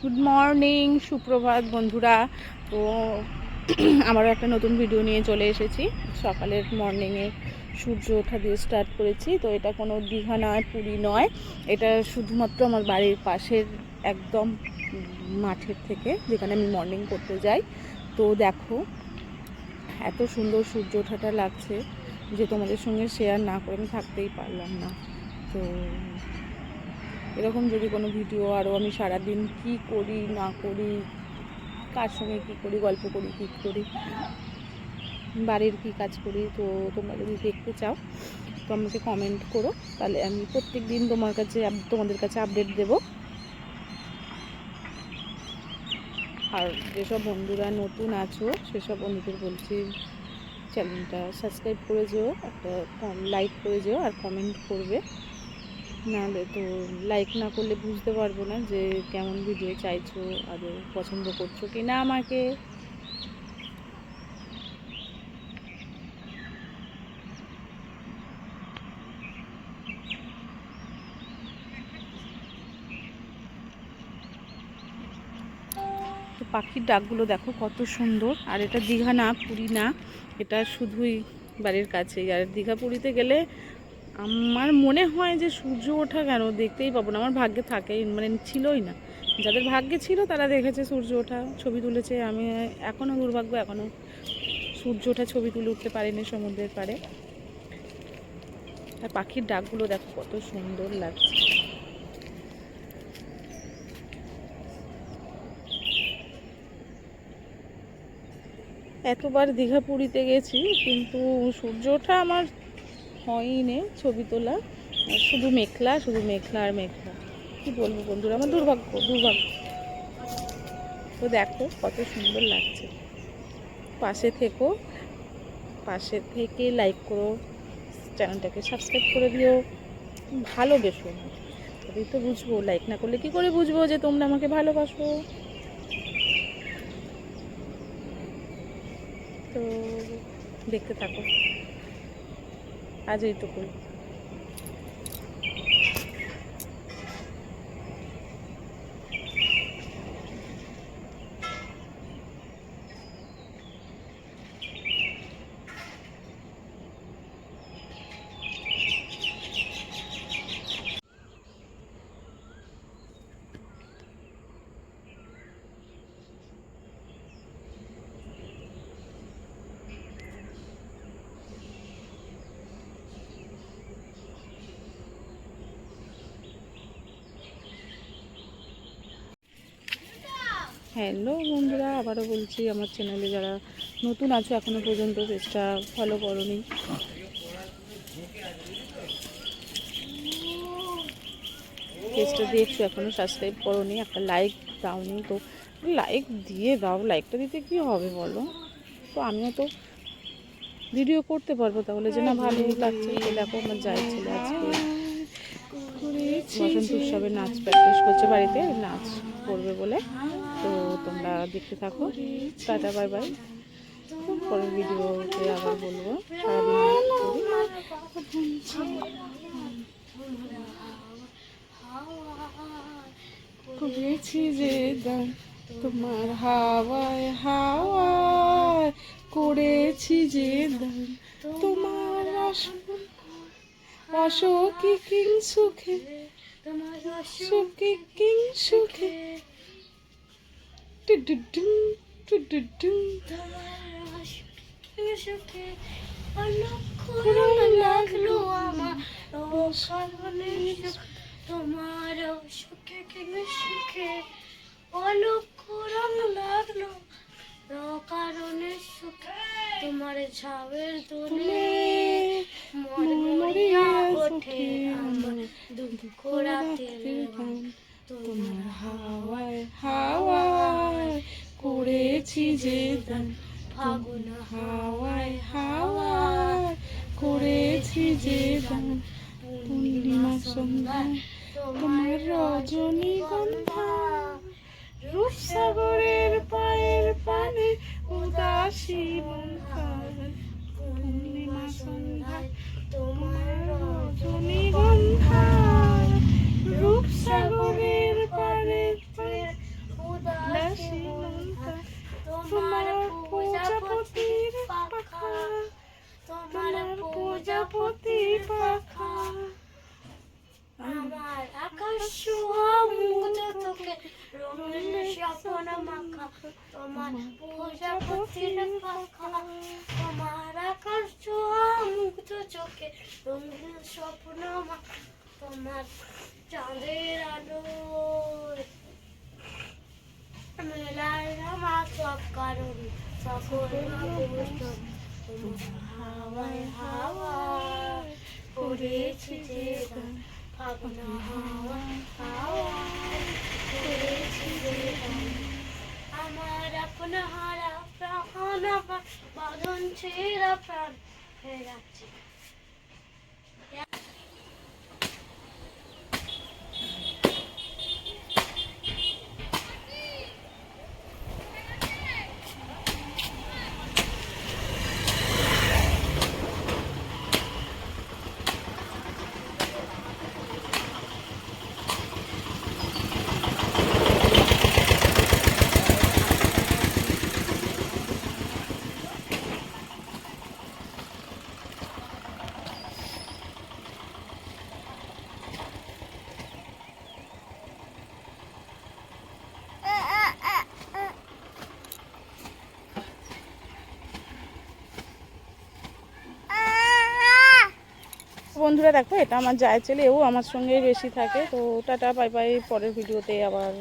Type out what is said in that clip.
Good morning সুপ্রভাত বন্ধুরা। তো আমারও একটা নতুন ভিডিও নিয়ে চলে এসেছি। সকালের মর্নিংয়ে সূর্য ওঠা দিয়ে স্টার্ট করেছি। তো এটা কোনো দীঘা নয় পুরী নয়। এটা শুধুমাত্র আমার বাড়ির পাশের একদম মাঠের থেকে, যেখানে আমি মর্নিং করতে যাই। তো দেখো, এত সুন্দর সূর্য ওঠাটা লাগছে যে তোমাদের সঙ্গে শেয়ার না করে আমি থাকতেই পারলাম না। তো এরকম যদি কোনো ভিডিও আরও আমি সারাদিন কি করি, না করি, কার সঙ্গে কী করি, গল্প করি, কী করি, বাড়ির কী কাজ করি, তো তোমরা যদি দেখতে চাও, তো আমাকে কমেন্ট করো। তাহলে আমি প্রত্যেক দিন তোমার কাছে তোমাদের কাছে আপডেট দেব। আর যেসব বন্ধুরা নতুন আছো, সেসব বন্ধুদের বলছি চ্যানেলটা সাবস্ক্রাইব করে যেও, একটা লাইক করে যেও, আর কমেন্ট করবে। নাহলে তো লাইক না করলে বুঝতে পারব না যে কেমন ভিডিও চাইছো, আদৌ পছন্দ করছ কি না আমাকে পাখির ডাকগুলো দেখো কত সুন্দর, আর এটা দীঘা না, পুরী না, এটা শুধুই বাড়ির কাছেই। আর দীঘা পুরীতে গেলে আমার মনে হয় যে সূর্য ওঠা কেন দেখতেই পাবো না, আমার ভাগ্যে থাকেই মানে ছিলই না। যাদের ভাগ্যে ছিল তারা দেখেছে সূর্য ওঠা, ছবি তুলেছে, আমি এখনও দুর্ভাগ্য এখনও সূর্য ওঠা ছবি তুলে উঠতে পারিনি সমুদ্রের পাড়ে। আর পাখির ডাকগুলো দেখো কত সুন্দর লাগছে। এতবার দীঘা পুরীতে গেছি, কিন্তু সূর্য ওঠা আমার হয়নি ছবি তোলা, শুধু মেঘলা শুধু মেঘলা আর মেঘলা কি বলব বন্ধুরা? আমার দুর্ভাগ্য দুর্ভাগ্য। তো দেখো কত সুন্দর লাগছে। পাশে থেকো, পাশে থেকে লাইক করো, চ্যানেলটাকে সাবস্ক্রাইব করে দিও। ভালোবেসো। তবেই তো বুঝব লাইক না করলে কি করে বুঝব যে তোমরা আমাকে ভালোবাসো? তো দেখতে থাকো। আজ এইটুকুই। হ্যালো বন্ধুরা আবারও বলছি আমার চ্যানেলে যারা নতুন আছো এখনও পর্যন্ত পেজটা ফলো করনি। পেজটা দেখছ এখনও সাবস্ক্রাইব করনি একটা লাইক দাওনি তো। লাইক দিয়ে দাও লাইকটা দিতে কি হবে বলো? তো আমিও তো ভিডিও করতে পারব তাহলে যে না ভালোই লাগছে। তো দেখো আমার যাই ছেলে আজকে। বসন্ত উৎসবে নাচ প্র্যাকটিস করছে বাড়িতে নাচ করবে বলে। তো তোমরা দেখতে থাকো। Tata, bye bye. পরের ভিডিওতে আবার বলব। যে তোমার হাওয়ায় হাওয়ায় করেছি যে দান, তোমার আসন অশোকি কিং সুখে সুখে কিং সুখে তোমার সুখে কিনে সুখে অলক্ষ রং লাগল কারণে সুখে তোমার ছাবের তুলে মরিয়া ওঠে আমার দুঃখ রাতের তোমার হাওয়ায় হাওয়ায় করেছি যে ফাগুন হাওয়ায় হাওয়ায় করেছি যে দান পূর্ণিমা সন্ধ্যায় তোমার রজনীগন্ধা রূপসাগরের পায়ের পানে উদাসী বন্ধার আমার প্রজাপতি পাখা। আমার আকাশ সুহামুগ্ধ তোকে, রঙিন স্বপ্ন মাখা। তোমার প্রজাপতির পাখা। তোমার আকাশ সুহামুগ্ধ চোখে, রঙিন স্বপ্ন মাখা। তোমার চাঁদের আলো। মেলায় আমার সব কারণ সকল হাওয়ায় হাওয়া পড়েছি যে গান ভাবনা হাওয়ায় হাওয়া পড়েছি যে আমার আপন হারা প্রাণ, আমার বাঁধন ছেড়া প্রাণ, ফেরাচ্ছি বন্ধুরা, দেখো, এটা আমার যায় ছেলে, ও আমার সঙ্গেই বেশি থাকে। তো টাটা বাই বাই পরের ভিডিওতে আবার